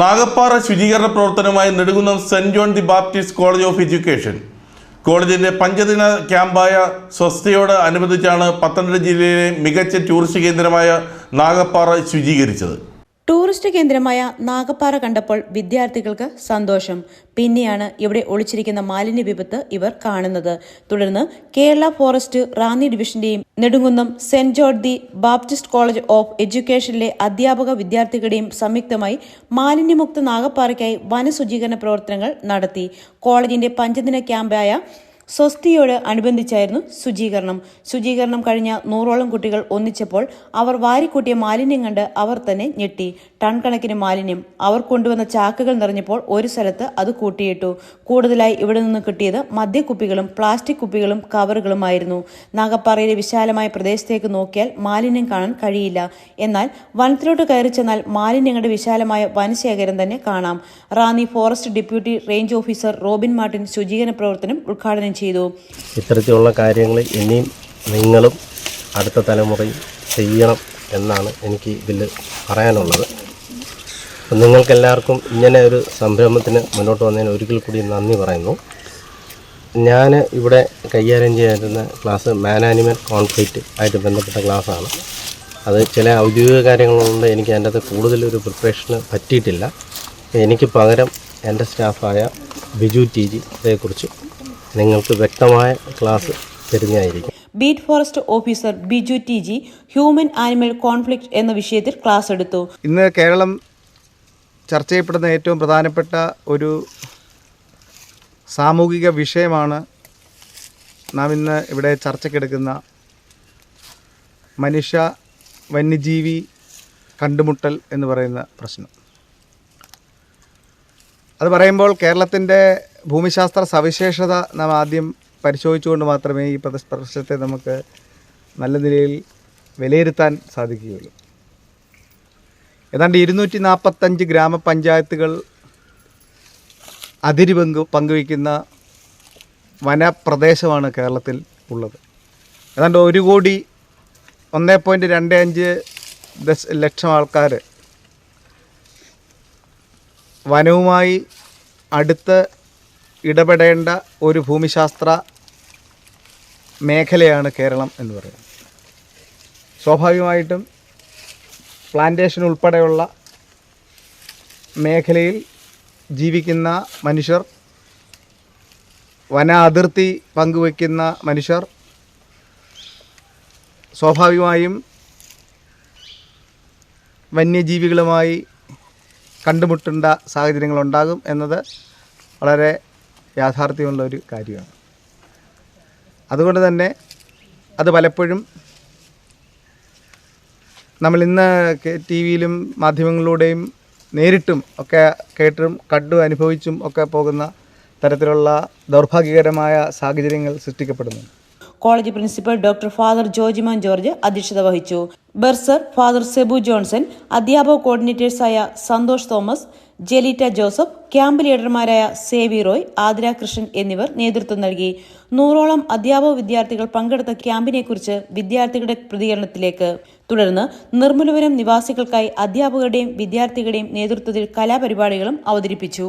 നാഗപ്പാറ ശുചീകരണ പ്രവർത്തനമായി Nedukunnam saint John the Baptist college of education. കോളേജിന്റെ പഞ്ചദിന ക്യാമ്പായ സ്വസ്ഥയോട് അനുബന്ധിച്ചാണ് പത്തനംതിട്ട ജില്ലയിലെ മികച്ച ടൂറിസ്റ്റ് കേന്ദ്രമായ നാഗപ്പാറ ശുചീകരിച്ചത്. ടൂറിസ്റ്റ് കേന്ദ്രമായ നാഗപ്പാറ കണ്ടപ്പോൾ വിദ്യാർത്ഥികൾക്ക് സന്തോഷം. പിന്നെയാണ് ഇവിടെ ഒളിച്ചിരിക്കുന്ന മാലിന്യ വിപത്ത് ഇവർ കാണുന്നത്. തുടർന്ന് കേരള ഫോറസ്റ്റ് റാന്നി ഡിവിഷന്റെയും Nedungunnam saint George the Baptist college of എഡ്യൂക്കേഷനിലെ അധ്യാപക വിദ്യാർത്ഥികളുടെയും സംയുക്തമായി മാലിന്യമുക്ത നാഗപ്പാറയ്ക്കായി വനശുചീകരണ പ്രവർത്തനങ്ങൾ നടത്തി. കോളേജിന്റെ പഞ്ചദിന ക്യാമ്പായ സ്വസ്തിയോട് അനുബന്ധിച്ചായിരുന്നു ശുചീകരണം. ശുചീകരണം കഴിഞ്ഞ നൂറോളം കുട്ടികൾ ഒന്നിച്ചപ്പോൾ അവർ വാരിക്കൂട്ടിയ മാലിന്യം കണ്ട് അവർ തന്നെ ഞെട്ടി. ടൺ കണക്കിന് മാലിന്യം. അവർ കൊണ്ടുവന്ന ചാക്കുകൾ നിറഞ്ഞപ്പോൾ ഒരു സ്ഥലത്ത് അത് കൂട്ടിയിട്ടു. കൂടുതലായി ഇവിടെ നിന്ന് കിട്ടിയത് മദ്യക്കുപ്പികളും പ്ലാസ്റ്റിക് കുപ്പികളും കവറുകളുമായിരുന്നു. നാഗപ്പാറയിലെ വിശാലമായ പ്രദേശത്തേക്ക് നോക്കിയാൽ മാലിന്യം കാണാൻ കഴിയില്ല. എന്നാൽ വനത്തിലോട്ട് കയറി ചെന്നാൽ മാലിന്യങ്ങളുടെ വിശാലമായ വനശേഖരം തന്നെ കാണാം. Ranni forest deputy range officer Robin Martin ശുചീകരണ പ്രവർത്തനം ഉദ്ഘാടനം ചെയ്തു. ഇത്തരത്തിലുള്ള കാര്യങ്ങൾ ഇനിയും നിങ്ങളും അടുത്ത തലമുറയും ചെയ്യണം എന്നാണ് എനിക്ക് ഇതിൽ പറയാനുള്ളത്. നിങ്ങൾക്കെല്ലാവർക്കും ഇങ്ങനെ ഒരു സംരംഭത്തിന് മുന്നോട്ട് വന്നതിന് ഒരിക്കൽ കൂടി നന്ദി പറയുന്നു. ഞാൻ ഇവിടെ കൈകാര്യം ചെയ്യുന്ന ക്ലാസ് മാൻ ആനിമൽ കോൺഫ്ലിക്റ്റ് ആയിട്ട് ബന്ധപ്പെട്ട ക്ലാസ്സാണ്. അത് ചില ഔദ്യോഗിക കാര്യങ്ങളുണ്ട്. എനിക്ക് അതിന്റെ അകത്ത് കൂടുതലൊരു പ്രിപ്പറേഷന് പറ്റിയിട്ടില്ല. എനിക്ക് പകരം എന്റെ സ്റ്റാഫായ ബിജു ടി ജി ഇതേക്കുറിച്ച് നിങ്ങൾക്ക് വ്യക്തമായ ക്ലാസ് തരുന്നതായിരിക്കും. Beat forest officer Biju T G human animal conflict എന്ന വിഷയത്തിൽ ക്ലാസ് എടുത്തു. ഇന്ന് കേരളം ചർച്ച ചെയ്യപ്പെടുന്ന ഏറ്റവും പ്രധാനപ്പെട്ട ഒരു സാമൂഹിക വിഷയമാണ് നാം ഇന്ന് ഇവിടെ ചർച്ചയ്ക്കെടുക്കുന്ന മനുഷ്യ വന്യജീവി കണ്ടുമുട്ടൽ എന്ന് പറയുന്ന പ്രശ്നം. അത് പറയുമ്പോൾ കേരളത്തിന്റെ ഭൂമിശാസ്ത്ര സവിശേഷത നാം ആദ്യം പരിശോധിച്ചുകൊണ്ട് മാത്രമേ ഈ പ്രദർശനത്തെ നമുക്ക് നല്ല നിലയിൽ വിലയിരുത്താൻ സാധിക്കുകയുള്ളൂ. ഏതാണ്ട് ഇരുന്നൂറ്റി നാൽപ്പത്തഞ്ച് ഗ്രാമപഞ്ചായത്തുകൾ അതിരി പങ്കു പങ്കുവയ്ക്കുന്ന വനപ്രദേശമാണ് കേരളത്തിൽ ഉള്ളത്. ഏതാണ്ട് ഒരു കോടി ഒന്ന് പോയിന്റ് രണ്ട് അഞ്ച് ദശ ലക്ഷം ആൾക്കാർ വനവുമായി അടുത്ത് ഇടപെടേണ്ട ഒരു ഭൂമിശാസ്ത്ര മേഖലയാണ് കേരളം എന്ന് പറയുന്നത്. സ്വാഭാവികമായിട്ടും പ്ലാന്റേഷൻ ഉൾപ്പെടെയുള്ള മേഖലയിൽ ജീവിക്കുന്ന മനുഷ്യർ വന അതിർത്തി പങ്കുവയ്ക്കുന്ന മനുഷ്യർ സ്വാഭാവികമായും വന്യജീവികളുമായി കണ്ടുമുട്ടേണ്ട സാഹചര്യങ്ങളുണ്ടാകും എന്നത് വളരെ യാഥാർത്ഥ്യമുള്ള ഒരു കാര്യമാണ്. അതുകൊണ്ട് തന്നെ അത് പലപ്പോഴും നമ്മൾ ഇന്ന് ടി വിയിലും മാധ്യമങ്ങളിലൂടെയും നേരിട്ടും ഒക്കെ കേട്ടും കണ്ടും അനുഭവിച്ചും ഒക്കെ പോകുന്ന തരത്തിലുള്ള ദൗർഭാഗ്യകരമായ സാഹചര്യങ്ങൾ സൃഷ്ടിക്കപ്പെടുന്നു. College principal doctor father Jojimon George അധ്യക്ഷത വഹിച്ചു. ബെർസർ ഫാദർ സെബു ജോൺസൺ അധ്യാപക കോർഡിനേറ്റേഴ്സായ Santhosh Thomas Jeleeta Joseph camp ലീഡർമാരായ സേവി Roy Athira Krishnan എന്നിവർ നേതൃത്വം നൽകി. നൂറോളം അധ്യാപക വിദ്യാർത്ഥികൾ പങ്കെടുത്ത ക്യാമ്പിനെക്കുറിച്ച് വിദ്യാർത്ഥികളുടെ പ്രതികരണത്തിലേക്ക്. തുടർന്ന് നിർമ്മലപുരം നിവാസികൾക്കായി അധ്യാപകരുടെയും വിദ്യാർത്ഥികളുടെയും നേതൃത്വത്തിൽ കലാപരിപാടികളും അവതരിപ്പിച്ചു.